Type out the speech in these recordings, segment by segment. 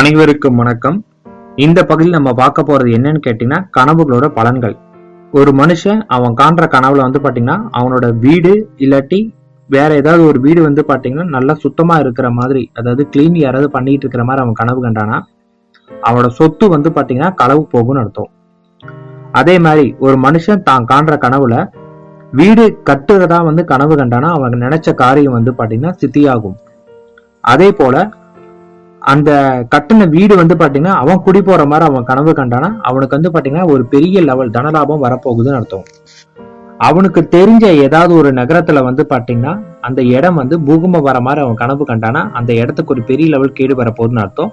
அனைவருக்கும் வணக்கம். இந்த பகுதியில் நம்ம பார்க்க போறது என்னன்னு கேட்டீங்கன்னா கனவுகளோட பலன்கள். ஒரு மனுஷன் அவன் காண்ற கனவுல வந்து பாத்தீங்கன்னா அவனோட வீடு இல்லாட்டி வேற ஏதாவது ஒரு வீடு வந்து பாத்தீங்கன்னா நல்லா சுத்தமா இருக்கிற மாதிரி அதாவது கிளீன் யாராவது பண்ணிட்டு இருக்கிற மாதிரி அவன் கனவு கண்டானா அவனோட சொத்து வந்து பாத்தீங்கன்னா களவு போகும்னு அர்த்தம். அதே மாதிரி ஒரு மனுஷன் தான் காண்ற கனவுல வீடு கட்டுறதா வந்து கனவு கண்டானா அவன் நினைச்ச காரியம் வந்து பாத்தீங்கன்னா சித்தியாகும். அதே போல அந்த கட்டின வீடு வந்து பாத்தீங்கன்னா அவன் குடி போற மாதிரி அவன் கனவு கண்டானா அவனுக்கு வந்து பாத்தீங்கன்னா ஒரு பெரிய லெவல் தனலாபம் வரப்போகுதுன்னு அர்த்தம். அவனுக்கு தெரிஞ்ச ஏதாவது ஒரு நகரத்துல வந்து பாத்தீங்கன்னா அந்த இடம் வந்து பூகம்பம் வர மாதிரி அவன் கனவு கண்டானா அந்த இடத்துக்கு ஒரு பெரிய லெவல் கேடு வரப்போகுதுன்னு அர்த்தம்.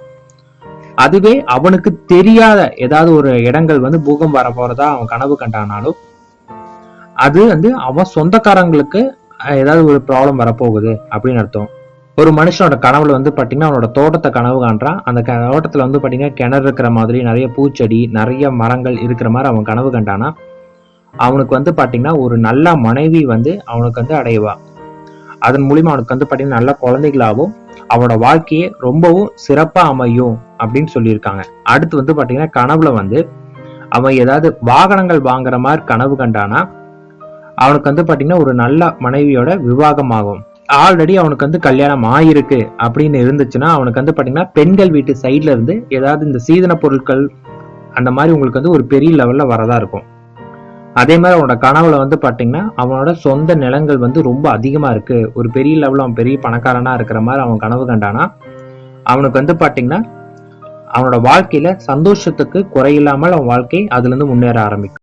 அதுவே அவனுக்கு தெரியாத ஏதாவது ஒரு இடங்கள் வந்து பூகம்பம் வர போறதா அவன் கனவு கண்டானாலும் அது வந்து அவன் சொந்தக்காரங்களுக்கு ஏதாவது ஒரு ப்ராப்ளம் வரப்போகுது அப்படின்னு அர்த்தம். ஒரு மனுஷனோட கனவுல வந்து பார்த்தீங்கன்னா அவனோட தோட்டத்தை கனவு காண்றான். அந்த க- தோட்டத்துல வந்து பார்த்தீங்கன்னா கிணறு இருக்கிற மாதிரி நிறைய பூச்செடி நிறைய மரங்கள் இருக்கிற மாதிரி அவன் கனவு கண்டானா அவனுக்கு வந்து பார்த்தீங்கன்னா ஒரு நல்ல மனைவி வந்து அவனுக்கு வந்து அடைவா. அதன் மூலிமா அவனுக்கு வந்து பார்த்தீங்கன்னா நல்ல குழந்தைகளாகவும் அவனோட வாழ்க்கையே ரொம்பவும் சிறப்பாக அமையும் அப்படின்னு சொல்லியிருக்காங்க. அடுத்து வந்து பார்த்தீங்கன்னா கனவுல வந்து அவன் ஏதாவது வாகனங்கள் வாங்குற மாதிரி கனவு கண்டானா அவனுக்கு வந்து பார்த்தீங்கன்னா ஒரு நல்ல மனைவியோட விவாகம் ஆகும் ஆல்ரெடி அவனுக்கு வந்து கல்யாணம் ஆயிருக்கு அப்படின்னு இருந்துச்சுன்னா அவனுக்கு வந்து பார்த்தீங்கன்னா பெண்கள் வீட்டு சைட்ல இருந்து ஏதாவது இந்த சீதன பொருட்கள் அந்த மாதிரி உங்களுக்கு வந்து ஒரு பெரிய லெவல்ல வரதா இருக்கும். அதே மாதிரி அவனோட கனவுல வந்து பார்த்தீங்கன்னா அவனோட சொந்த நிலங்கள் வந்து ரொம்ப அதிகமா இருக்கு. ஒரு பெரிய லெவலில் அவன் பெரிய பணக்காரனா இருக்கிற மாதிரி அவன் கனவு கண்டானா அவனுக்கு வந்து பார்த்தீங்கன்னா அவனோட வாழ்க்கையில சந்தோஷத்துக்கு குறையில்லாமல் அவன் வாழ்க்கை அதுல இருந்து முன்னேற ஆரம்பிக்கும்.